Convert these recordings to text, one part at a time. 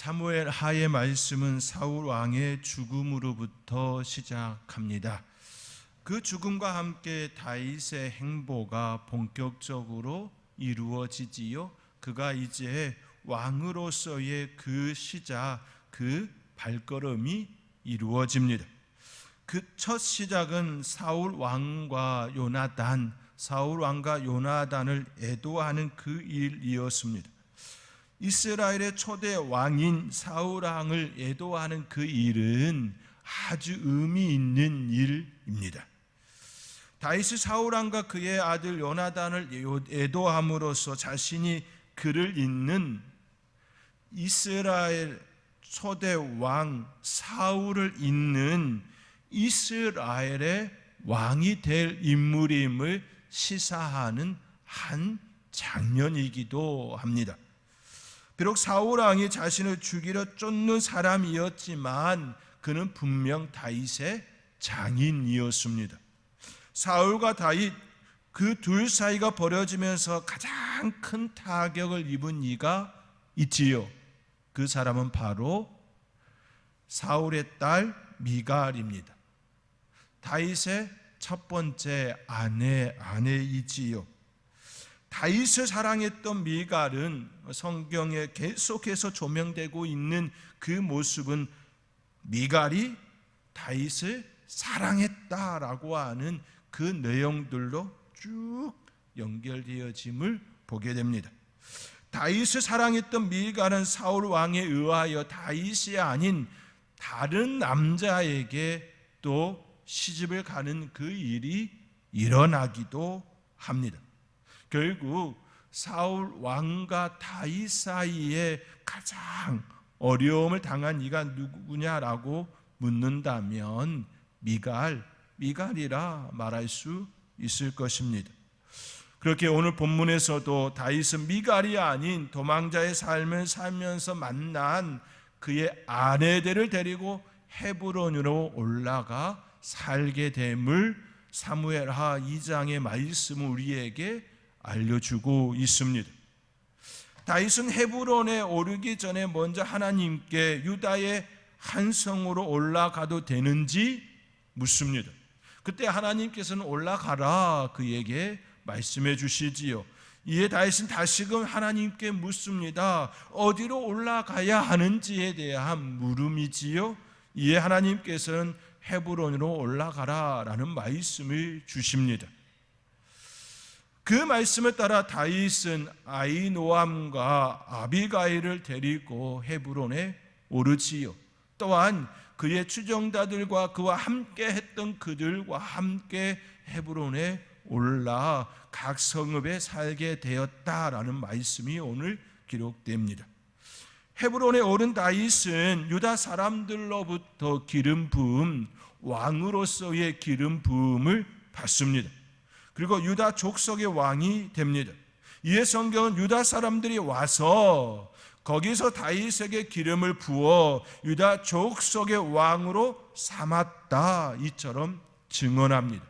사무엘 하의 말씀은 사울 왕의 죽음으로부터 시작합니다. 그 죽음과 함께 다윗의 행보가 본격적으로 이루어지지요. 그가 이제 왕으로서의 그 시작, 그 발걸음이 이루어집니다. 그 첫 시작은 사울 왕과 요나단, 사울 왕과 요나단을 애도하는 그 일이었습니다. 이스라엘의 초대 왕인 사울 왕을 애도하는 그 일은 아주 의미 있는 일입니다. 다윗이 사울 왕과 그의 아들 요나단을 애도함으로써 자신이 그를 잇는 이스라엘 초대 왕 사울을 잇는 이스라엘의 왕이 될 인물임을 시사하는 한 장면이기도 합니다. 비록 사울 왕이 자신을 죽이려 쫓는 사람이었지만 그는 분명 다윗의 장인이었습니다. 사울과 다윗 그 둘 사이가 벌어지면서 가장 큰 타격을 입은 이가 있지요. 그 사람은 바로 사울의 딸 미갈입니다. 다윗의 첫 번째 아내 아내이지요. 다윗을 사랑했던 미갈은 성경에 계속해서 조명되고 있는 그 모습은 미갈이 다윗을 사랑했다라고 하는 그 내용들로 쭉 연결되어짐을 보게 됩니다. 다윗을 사랑했던 미갈은 사울 왕에 의하여 다윗이 아닌 다른 남자에게 또 시집을 가는 그 일이 일어나기도 합니다. 결국 사울 왕과 다윗 사이에 가장 어려움을 당한 이가 누구냐라고 묻는다면 미갈, 미갈이라 말할 수 있을 것입니다. 그렇게 오늘 본문에서도 다윗은 미갈이 아닌 도망자의 삶을 살면서 만난 그의 아내들을 데리고 헤브론으로 올라가 살게 됨을 사무엘하 2장의 말씀을 우리에게 알려주고 있습니다. 다윗은 헤브론에 오르기 전에 먼저 하나님께 유다의 한 성으로 올라가도 되는지 묻습니다. 그때 하나님께서는 올라가라 그에게 말씀해 주시지요. 이에 다윗은 다시금 하나님께 묻습니다. 어디로 올라가야 하는지에 대한 물음이지요. 이에 하나님께서는 헤브론으로 올라가라라는 말씀을 주십니다. 그 말씀에 따라 다윗은 아이노암과 아비가일을 데리고 헤브론에 오르지요. 또한 그의 추종자들과 그와 함께 했던 그들과 함께 헤브론에 올라 각 성읍에 살게 되었다라는 말씀이 오늘 기록됩니다. 헤브론에 오른 다윗은 유다 사람들로부터 기름 부음 왕으로서의 기름 부음을 받습니다. 그리고 유다 족속의 왕이 됩니다. 이에 성경은 유다 사람들이 와서 거기서 다윗에게 기름을 부어 유다 족속의 왕으로 삼았다 이처럼 증언합니다.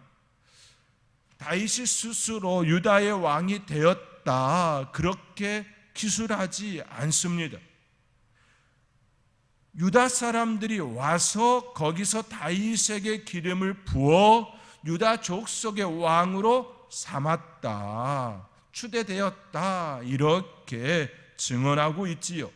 다윗이 스스로 유다의 왕이 되었다 그렇게 기술하지 않습니다. 유다 사람들이 와서 거기서 다윗에게 기름을 부어 유다 족속의 왕으로 삼았다. 추대되었다. 이렇게 증언하고 있지요.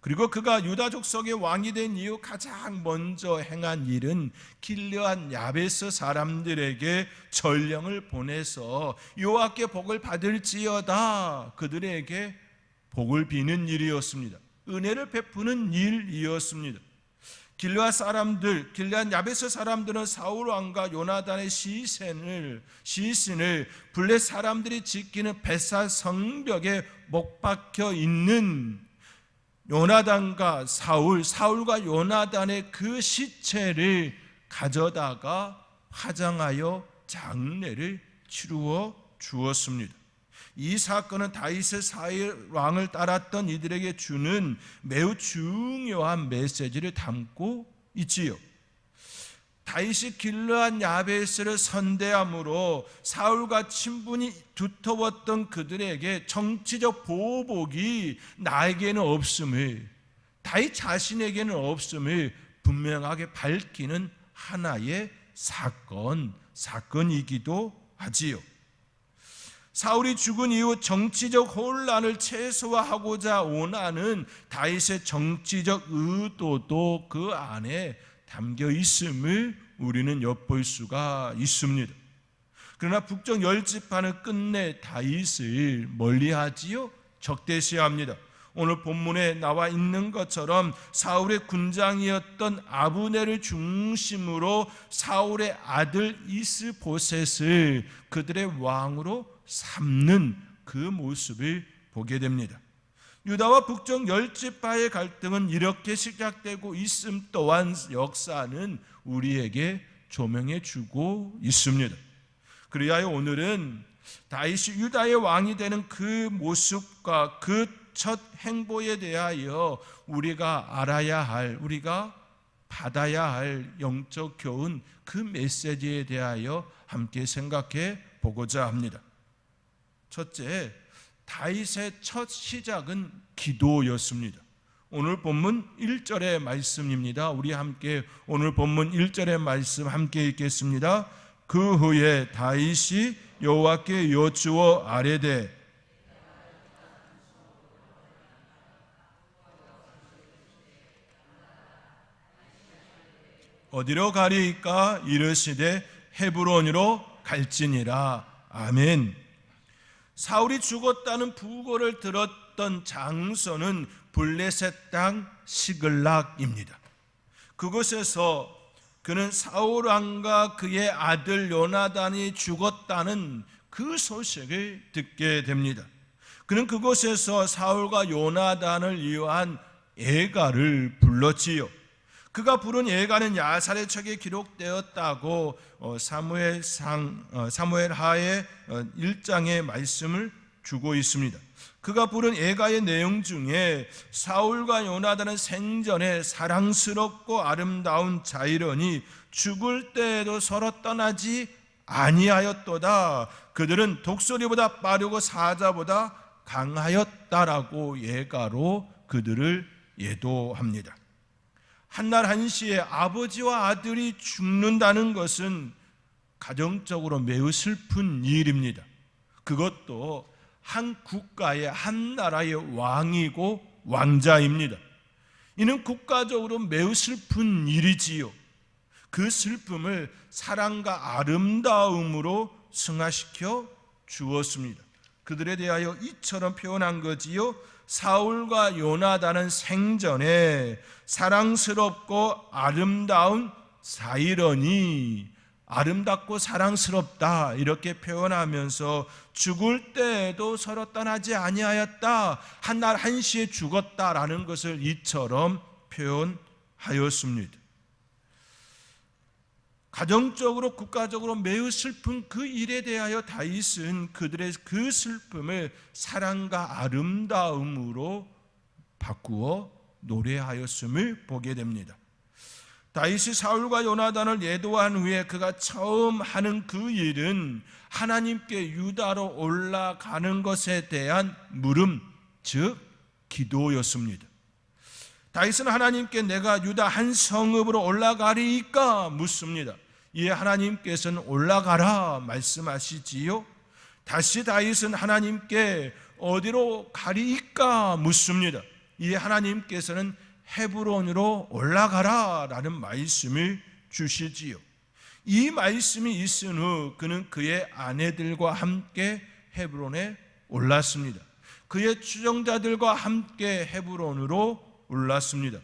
그리고 그가 유다 족속의 왕이 된 이후 가장 먼저 행한 일은 길르한 야베스 사람들에게 전령을 보내서 여호와께 복을 받을지어다 그들에게 복을 비는 일이었습니다. 은혜를 베푸는 일이었습니다. 길르앗 사람들, 길르앗 야베스 사람들은 사울 왕과 요나단의 시신을 시신을 블레 사람들이 지키는 벳사 성벽에 못 박혀 있는 요나단과 사울, 사울과 요나단의 그 시체를 가져다가 화장하여 장례를 치루어 주었습니다. 이 사건은 다윗의 사일 왕을 따랐던 이들에게 주는 매우 중요한 메시지를 담고 있지요. 다윗이 길르한 야베스를 선대함으로 사울과 친분이 두터웠던 그들에게 정치적 보복이 나에게는 없음을 다윗 자신에게는 없음을 분명하게 밝히는 하나의 사건, 사건이기도 하지요. 사울이 죽은 이후 정치적 혼란을 최소화하고자 원하는 다윗의 정치적 의도도 그 안에 담겨 있음을 우리는 엿볼 수가 있습니다. 그러나 북쪽 열 지파는 끝내 다윗을 멀리하지요, 적대시합니다. 오늘 본문에 나와 있는 것처럼 사울의 군장이었던 아브네를 중심으로 사울의 아들 이스보셋을 그들의 왕으로 삼는 그 모습을 보게 됩니다. 유다와 북쪽 열지파의 갈등은 이렇게 시작되고 있음 또한 역사는 우리에게 조명해 주고 있습니다. 그리하여 오늘은 다윗이 유다의 왕이 되는 그 모습과 그 첫 행보에 대하여 우리가 알아야 할 우리가 받아야 할 영적 교훈 그 메시지에 대하여 함께 생각해 보고자 합니다. 첫째, 다윗의 첫 시작은 기도였습니다. 오늘 본문 1절의 말씀입니다. 우리 함께 오늘 본문 1절의 말씀 함께 읽겠습니다. 그 후에 다윗이 여호와께 여쭈어 아뢰되 어디로 가리이까 이르시되 헤브론으로 갈지니라 아멘. 사울이 죽었다는 부고를 들었던 장소는 블레셋 땅 시글락입니다. 그곳에서 그는 사울 왕과 그의 아들 요나단이 죽었다는 그 소식을 듣게 됩니다. 그는 그곳에서 사울과 요나단을 위한 애가를 불렀지요. 그가 부른 예가는 야살의 책에 기록되었다고 어, 사무엘상 어, 사무엘 하의 1장의 어, 말씀을 주고 있습니다. 그가 부른 예가의 내용 중에 사울과 요나단은 생전에 사랑스럽고 아름다운 자이러니 죽을 때에도 서로 떠나지 아니하였도다. 그들은 독소리보다 빠르고 사자보다 강하였다라고 예가로 그들을 예도합니다. 한날 한시에 아버지와 아들이 죽는다는 것은 가정적으로 매우 슬픈 일입니다. 그것도 한 국가의 한 나라의 왕이고 왕자입니다. 이는 국가적으로 매우 슬픈 일이지요. 그 슬픔을 사랑과 아름다움으로 승화시켜 주었습니다. 그들에 대하여 이처럼 표현한 거지요. 사울과 요나단은 생전에 사랑스럽고 아름다운 사이러니 아름답고 사랑스럽다 이렇게 표현하면서 죽을 때에도 서로 떠나지 아니하였다 한날 한시에 죽었다라는 것을 이처럼 표현하였습니다. 가정적으로 국가적으로 매우 슬픈 그 일에 대하여 다윗은 그들의 그 슬픔을 사랑과 아름다움으로 바꾸어 노래하였음을 보게 됩니다. 다윗이 사울과 요나단을 예도한 후에 그가 처음 하는 그 일은 하나님께 유다로 올라가는 것에 대한 물음, 즉 기도였습니다. 다윗은 하나님께 내가 유다 한 성읍으로 올라가리까 묻습니다. 이에 하나님께서는 올라가라 말씀하시지요. 다시 다윗은 하나님께 어디로 가리까 묻습니다. 이에 하나님께서는 헤브론으로 올라가라라는 말씀을 주시지요. 이 말씀이 있은 후 그는 그의 아내들과 함께 헤브론에 올랐습니다. 그의 추종자들과 함께 헤브론으로 올랐습니다.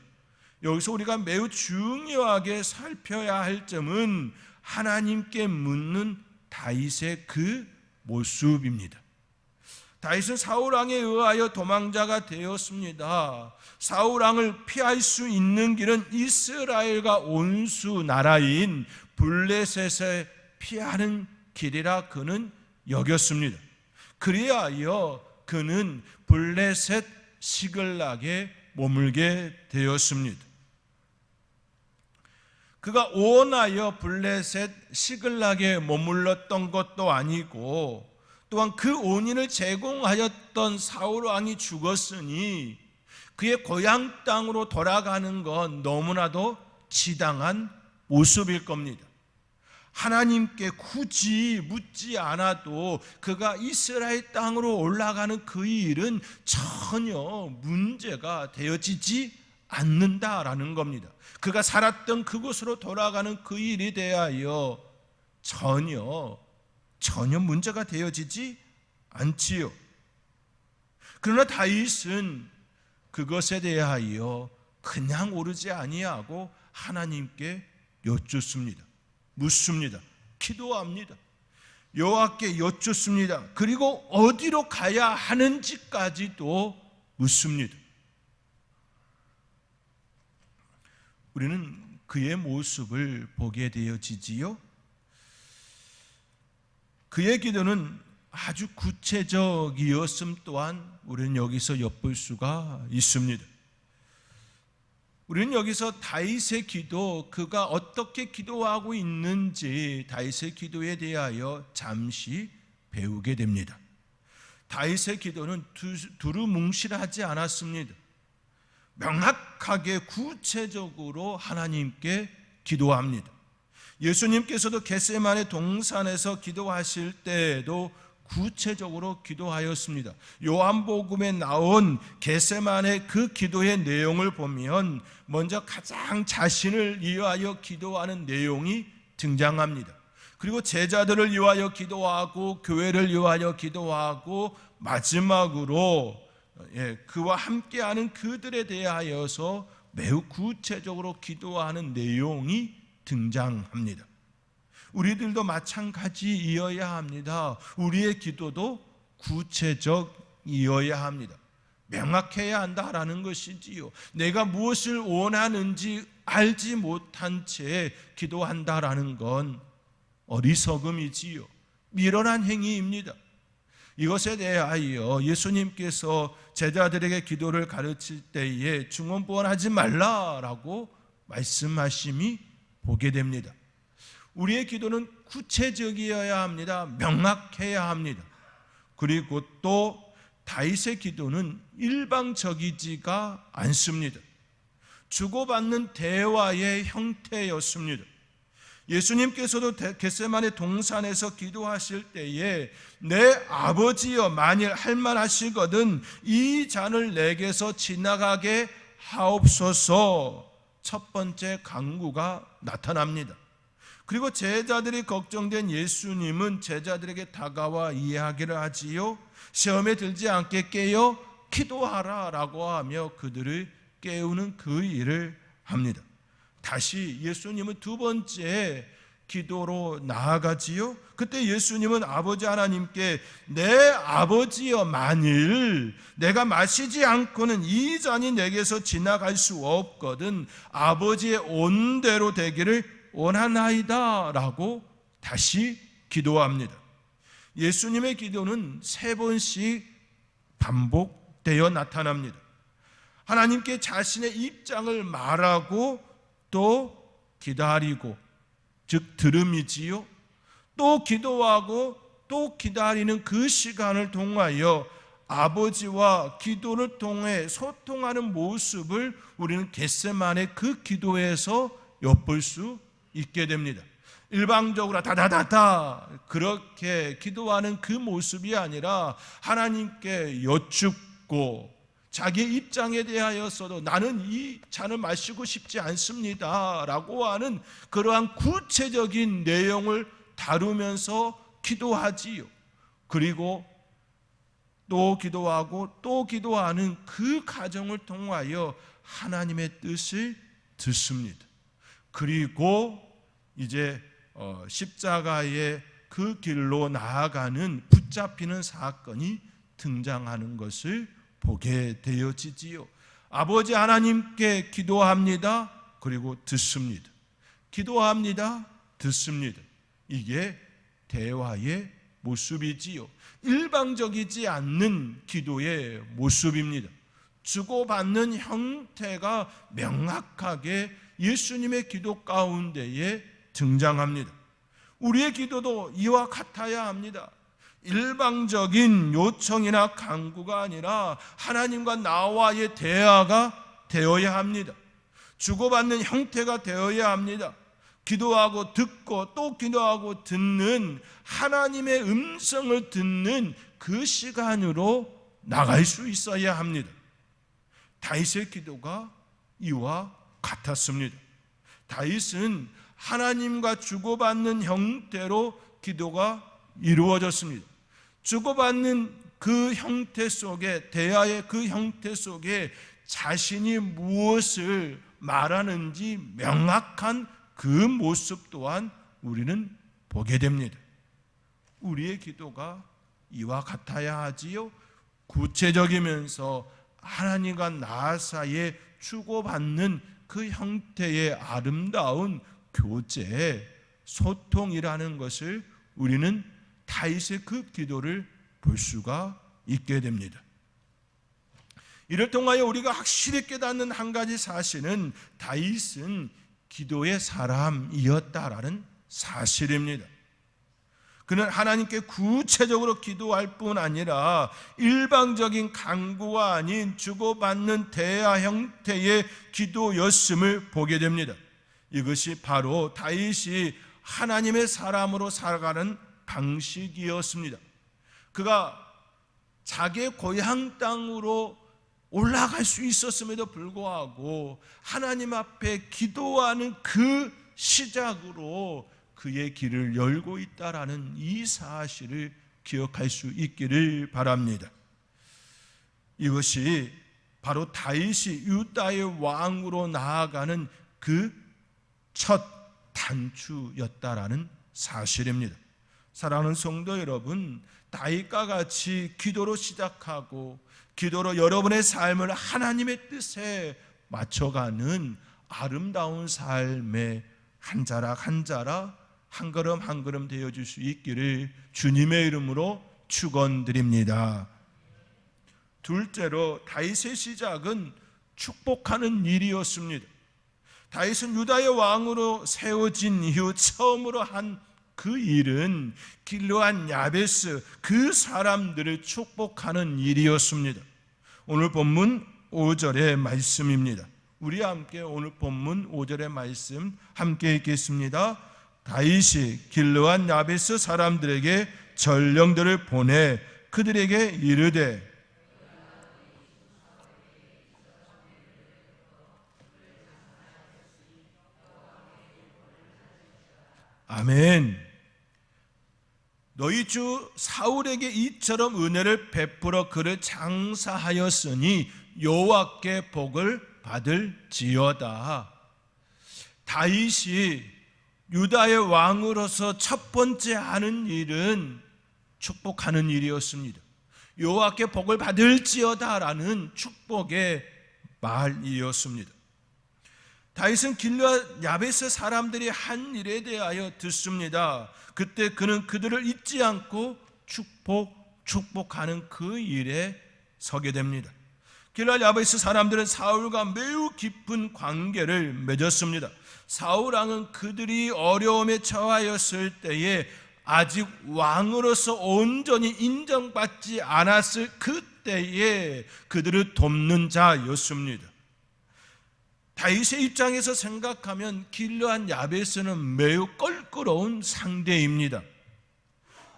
여기서 우리가 매우 중요하게 살펴야 할 점은 하나님께 묻는 다윗의 그 모습입니다. 다윗은 사울 왕에 의하여 도망자가 되었습니다. 사울 왕을 피할 수 있는 길은 이스라엘과 온수 나라인 블레셋에 피하는 길이라 그는 여겼습니다. 그리하여 그는 블레셋 시글락에 머물게 되었습니다. 그가 원하여 블레셋 시글락에 머물렀던 것도 아니고 또한 그 원인을 제공하였던 사울 왕이 죽었으니 그의 고향 땅으로 돌아가는 건 너무나도 지당한 모습일 겁니다. 하나님께 굳이 묻지 않아도 그가 이스라엘 땅으로 올라가는 그 일은 전혀 문제가 되어지지 않는다라는 겁니다. 그가 살았던 그곳으로 돌아가는 그 일에 대하여 전혀 전혀 문제가 되어지지 않지요. 그러나 다윗은 그것에 대하여 그냥 오르지 아니하고 하나님께 여쭙습니다. 묻습니다. 기도합니다. 여호와께 여쭙습니다. 그리고 어디로 가야 하는지까지도 묻습니다. 우리는 그의 모습을 보게 되어지지요. 그의 기도는 아주 구체적이었음 또한 우리는 여기서 엿볼 수가 있습니다. 우리는 여기서 다윗의 기도, 그가 어떻게 기도하고 있는지 다윗의 기도에 대하여 잠시 배우게 됩니다. 다윗의 기도는 두루뭉실하지 않았습니다. 명확하게 구체적으로 하나님께 기도합니다. 예수님께서도 겟세만의 동산에서 기도하실 때에도 구체적으로 기도하였습니다. 요한복음에 나온 겟세만의 그 기도의 내용을 보면 먼저 가장 자신을 위하여 기도하는 내용이 등장합니다. 그리고 제자들을 위하여 기도하고 교회를 위하여 기도하고 마지막으로 예, 그와 함께하는 그들에 대하여서 매우 구체적으로 기도하는 내용이 등장합니다. 우리들도 마찬가지이어야 합니다. 우리의 기도도 구체적이어야 합니다. 명확해야 한다라는 것이지요. 내가 무엇을 원하는지 알지 못한 채 기도한다라는 건 어리석음이지요. 미련한 행위입니다. 이것에 대하여 예수님께서 제자들에게 기도를 가르칠 때에 중언부언하지 말라라고 말씀하심이 보게 됩니다. 우리의 기도는 구체적이어야 합니다. 명확해야 합니다. 그리고 또 다윗의 기도는 일방적이지가 않습니다. 주고받는 대화의 형태였습니다. 예수님께서도 겟세만의 동산에서 기도하실 때에 내 아버지여 만일 할만하시거든 이 잔을 내게서 지나가게 하옵소서 첫 번째 강구가 나타납니다. 그리고 제자들이 걱정된 예수님은 제자들에게 다가와 이야기를 하지요. 시험에 들지 않게 깨어 기도하라 라고 하며 그들을 깨우는 그 일을 합니다. 다시 예수님은 두 번째 기도로 나아가지요. 그때 예수님은 아버지 하나님께 내 아버지여 만일 내가 마시지 않고는 이 잔이 내게서 지나갈 수 없거든 아버지의 온대로 되기를 원하나이다라고 다시 기도합니다. 예수님의 기도는 세 번씩 반복되어 나타납니다. 하나님께 자신의 입장을 말하고 또 기다리고 즉 들음이지요. 또 기도하고 또 기다리는 그 시간을 통하여 아버지와 기도를 통해 소통하는 모습을 우리는 겟세만의 그 기도에서 엿볼 수 있게 됩니다. 일방적으로 다다다다 그렇게 기도하는 그 모습이 아니라 하나님께 여쭙고 자기 입장에 대하여서도 나는 이 잔을 마시고 싶지 않습니다. 라고 하는 그러한 구체적인 내용을 다루면서 기도하지요. 그리고 또 기도하고 또 기도하는 그 과정을 통하여 하나님의 뜻을 듣습니다. 그리고 이제 어, 십자가의 그 길로 나아가는 붙잡히는 사건이 등장하는 것을 보게 되어지지요. 아버지 하나님께 기도합니다. 그리고 듣습니다. 기도합니다. 듣습니다. 이게 대화의 모습이지요. 일방적이지 않는 기도의 모습입니다. 주고받는 형태가 명확하게 예수님의 기도 가운데에 등장합니다. 우리의 기도도 이와 같아야 합니다. 일방적인 요청이나 강구가 아니라 하나님과 나와의 대화가 되어야 합니다. 주고받는 형태가 되어야 합니다. 기도하고 듣고 또 기도하고 듣는 하나님의 음성을 듣는 그 시간으로 나갈 수 있어야 합니다. 다윗의 기도가 이와 같았습니다. 다윗은 하나님과 주고받는 형태로 기도가 이루어졌습니다. 주고받는 그 형태 속에 대화의 그 형태 속에 자신이 무엇을 말하는지 명확한 그 모습 또한 우리는 보게 됩니다. 우리의 기도가 이와 같아야 하지요. 구체적이면서 하나님과 나 사이에 주고받는 그 형태의 아름다운 교제, 소통이라는 것을 우리는 다윗의 그 기도를 볼 수가 있게 됩니다. 이를 통하여 우리가 확실히 깨닫는 한 가지 사실은 다윗은 기도의 사람이었다라는 사실입니다. 그는 하나님께 구체적으로 기도할 뿐 아니라 일방적인 강구가 아닌 주고받는 대화 형태의 기도였음을 보게 됩니다. 이것이 바로 다윗이 하나님의 사람으로 살아가는 방식이었습니다. 그가 자기의 고향 땅으로 올라갈 수 있었음에도 불구하고 하나님 앞에 기도하는 그 시작으로 그의 길을 열고 있다라는 이 사실을 기억할 수 있기를 바랍니다. 이것이 바로 다윗이 유다의 왕으로 나아가는 그 첫 단추였다라는 사실입니다. 사랑하는 성도 여러분, 다윗과 같이 기도로 시작하고 기도로 여러분의 삶을 하나님의 뜻에 맞춰가는 아름다운 삶의 한 자락 한 자락 한 걸음 한 걸음 되어 줄 수 있기를 주님의 이름으로 축원드립니다. 둘째로 다윗의 시작은 축복하는 일이었습니다. 다윗은 유다의 왕으로 세워진 이후 처음으로 한 그 일은 길로한 야베스 그 사람들을 축복하는 일이었습니다. 오늘 본문 5절의 말씀입니다. 우리 함께 오늘 본문 5절의 말씀 함께 읽겠습니다. 다윗이 길르한 야베스 사람들에게 전령들을 보내 그들에게 이르되 아멘. 너희 주 사울에게 이처럼 은혜를 베풀어 그를 장사하였으니 여호와께 복을 받을지어다. 다윗이 유다의 왕으로서 첫 번째 하는 일은 축복하는 일이었습니다. 여호와께 복을 받을지어다라는 축복의 말이었습니다. 다윗은 길르앗 야베스 사람들이 한 일에 대하여 듣습니다. 그때 그는 그들을 잊지 않고 축복 축복하는 그 일에 서게 됩니다. 길르앗 야베스 사람들은 사울과 매우 깊은 관계를 맺었습니다. 사울 왕은 그들이 어려움에 처하였을 때에 아직 왕으로서 온전히 인정받지 않았을 그때에 그들을 돕는 자였습니다. 다윗의 입장에서 생각하면 길르한 야베스는 매우 껄끄러운 상대입니다.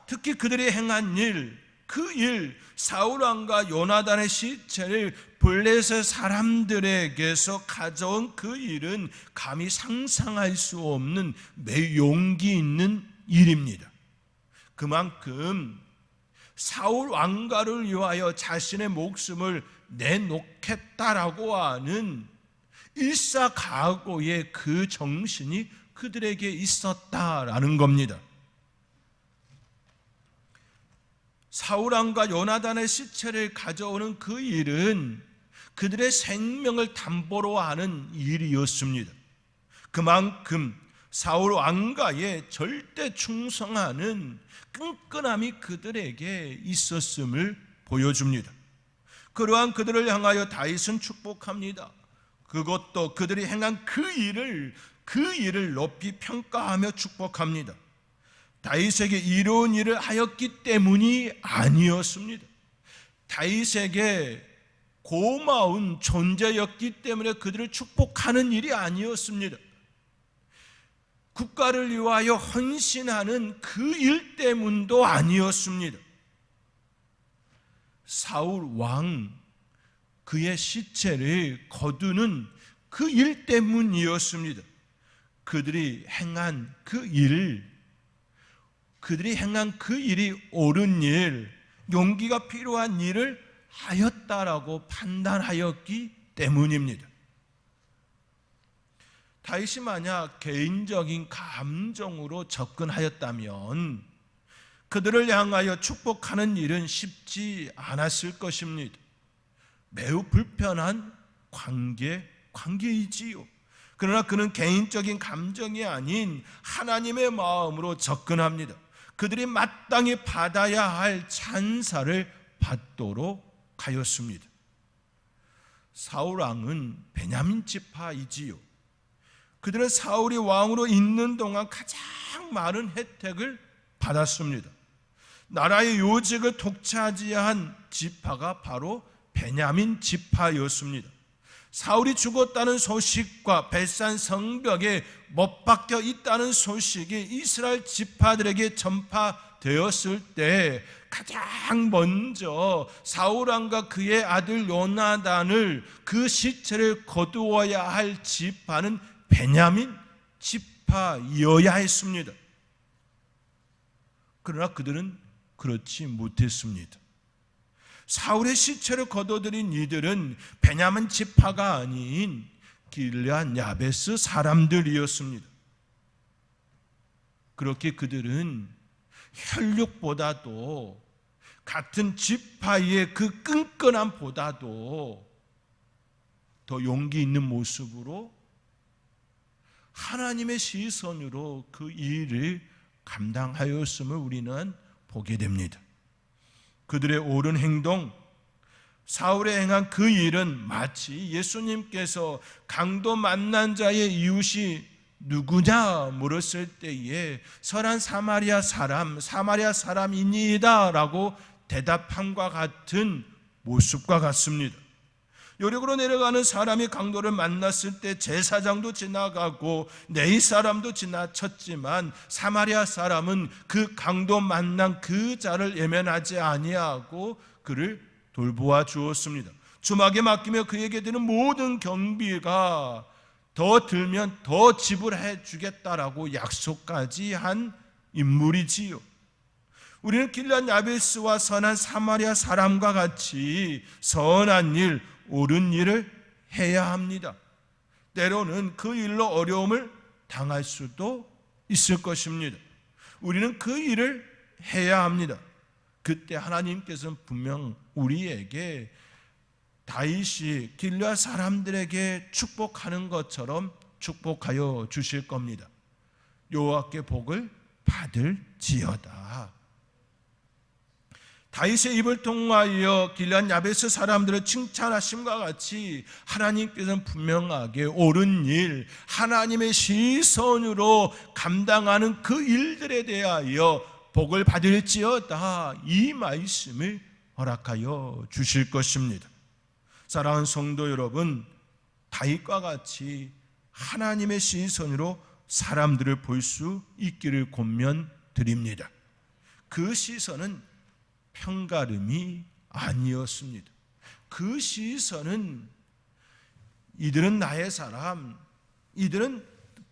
특히 그들이 행한 일, 그 일, 사울 왕과 요나단의 시체를 블레셋 사람들에게서 가져온 그 일은 감히 상상할 수 없는 매우 용기 있는 일입니다. 그만큼 사울 왕가를 위하여 자신의 목숨을 내놓겠다라고 하는 일사각오의 그 정신이 그들에게 있었다라는 겁니다. 사울왕과 요나단의 시체를 가져오는 그 일은 그들의 생명을 담보로 하는 일이었습니다. 그만큼 사울 왕가에 절대 충성하는 끈끈함이 그들에게 있었음을 보여줍니다. 그러한 그들을 향하여 다윗은 축복합니다. 그것도 그들이 행한 그 일을 그 일을 높이 평가하며 축복합니다. 다윗에게 이로운 일을 하였기 때문이 아니었습니다. 다윗에게 고마운 존재였기 때문에 그들을 축복하는 일이 아니었습니다. 국가를 위하여 헌신하는 그 일 때문도 아니었습니다. 사울 왕 그의 시체를 거두는 그 일 때문이었습니다. 그들이 행한 그 일, 그들이 행한 그 일이 옳은 일, 용기가 필요한 일을 하였다라고 판단하였기 때문입니다. 다윗이 만약 개인적인 감정으로 접근하였다면 그들을 향하여 축복하는 일은 쉽지 않았을 것입니다. 매우 불편한 관계, 관계이지요. 그러나 그는 개인적인 감정이 아닌 하나님의 마음으로 접근합니다. 그들이 마땅히 받아야 할 찬사를 받도록 하였습니다. 사울 왕은 베냐민 지파이지요. 그들은 사울이 왕으로 있는 동안 가장 많은 혜택을 받았습니다. 나라의 요직을 독차지한 지파가 바로 베냐민 지파였습니다. 사울이 죽었다는 소식과 벳산 성벽에 못 박혀 있다는 소식이 이스라엘 지파들에게 전파되었을 때 가장 먼저 사울 왕과 그의 아들 요나단을 그 시체를 거두어야 할 지파는 베냐민 지파이어야 했습니다. 그러나 그들은 그렇지 못했습니다. 사울의 시체를 거둬들인 이들은 베냐민 지파가 아닌 길레안 야베스 사람들이었습니다. 그렇게 그들은 혈육보다도 같은 지파의 그 끈끈함 보다도 더 용기 있는 모습으로 하나님의 시선으로 그 일을 감당하였음을 우리는 보게 됩니다. 그들의 옳은 행동, 사울의 행한 그 일은 마치 예수님께서 강도 만난 자의 이웃이 누구냐 물었을 때에 선한 사마리아 사람, 사마리아 사람이니이다라고 대답함과 같은 모습과 같습니다. 요력으로 내려가는 사람이 강도를 만났을 때 제사장도 지나가고 네이 사람도 지나쳤지만 사마리아 사람은 그 강도 만난 그 자를 예면하지 아니하고 그를 돌보아 주었습니다. 주막에 맡기며 그에게 드는 모든 경비가 더 들면 더 지불해 주겠다라고 약속까지 한 인물이지요. 우리는 길란 야베스와 선한 사마리아 사람과 같이 선한 일, 옳은 일을 해야 합니다. 때로는 그 일로 어려움을 당할 수도 있을 것입니다. 우리는 그 일을 해야 합니다. 그때 하나님께서는 분명 우리에게 다윗이 길라 사람들에게 축복하는 것처럼 축복하여 주실 겁니다. 여호와께 복을 받을지어다. 다윗의 입을 통하여 길란 야베스 사람들을 칭찬하심과 같이 하나님께서는 분명하게 옳은 일, 하나님의 시선으로 감당하는 그 일들에 대하여 복을 받을지어다 이 말씀을 허락하여 주실 것입니다. 사랑하는 성도 여러분, 다윗과 같이 하나님의 시선으로 사람들을 볼 수 있기를 권면 드립니다. 그 시선은 평가름이 아니었습니다. 그 시선은 이들은 나의 사람, 이들은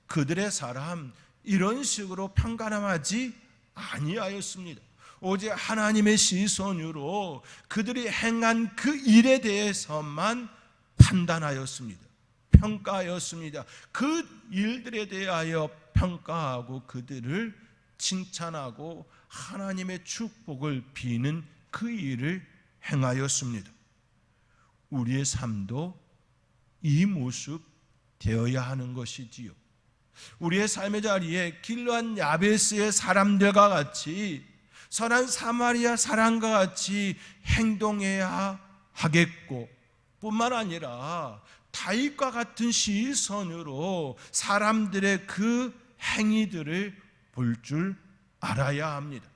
그들의 사람 이런 식으로 평가함하지 아니하였습니다. 오직 하나님의 시선으로 그들이 행한 그 일에 대해서만 판단하였습니다. 평가하였습니다. 그 일들에 대하여 평가하고 그들을 칭찬하고 하나님의 축복을 비는 그 일을 행하였습니다. 우리의 삶도 이 모습 되어야 하는 것이지요. 우리의 삶의 자리에 길러한 야베스의 사람들과 같이 선한 사마리아 사람과 같이 행동해야 하겠고 뿐만 아니라 다윗과 같은 시선으로 사람들의 그 행위들을 볼줄 알아야 합니다.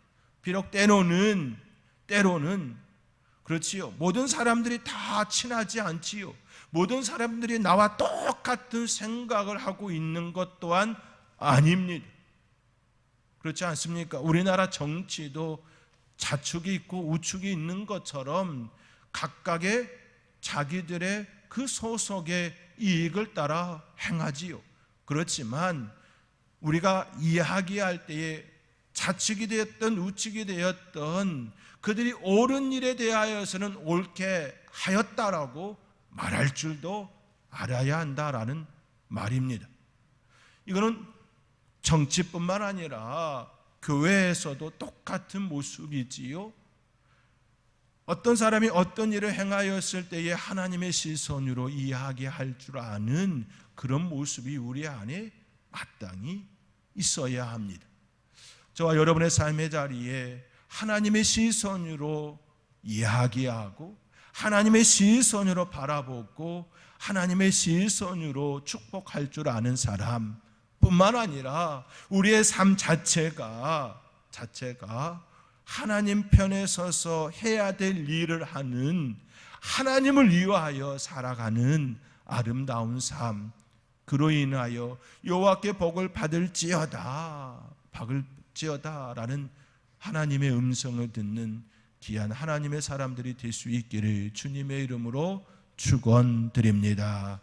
비록 때로는 때로는 그렇지요. 모든 사람들이 다 친하지 않지요. 모든 사람들이 나와 똑같은 생각을 하고 있는 것 또한 아닙니다. 그렇지 않습니까? 우리나라 정치도 좌측이 있고 우측이 있는 것처럼 각각의 자기들의 그 소속의 이익을 따라 행하지요. 그렇지만 우리가 이야기할 때에 좌측이 되었던 우측이 되었던 그들이 옳은 일에 대하여서는 옳게 하였다라고 말할 줄도 알아야 한다라는 말입니다. 이거는 정치뿐만 아니라 교회에서도 똑같은 모습이지요. 어떤 사람이 어떤 일을 행하였을 때에 하나님의 시선으로 이야기할 줄 아는 그런 모습이 우리 안에 마땅히 있어야 합니다. 저와 여러분의 삶의 자리에 하나님의 시선으로 이야기하고 하나님의 시선으로 바라보고 하나님의 시선으로 축복할 줄 아는 사람 뿐만 아니라 우리의 삶 자체가 자체가 하나님 편에 서서 해야 될 일을 하는 하나님을 위하여 살아가는 아름다운 삶. 그로 인하여 여호와께 복을 받을지어다 받을지어다라는 하나님의 음성을 듣는 귀한 하나님의 사람들이 될 수 있기를 주님의 이름으로 축원드립니다.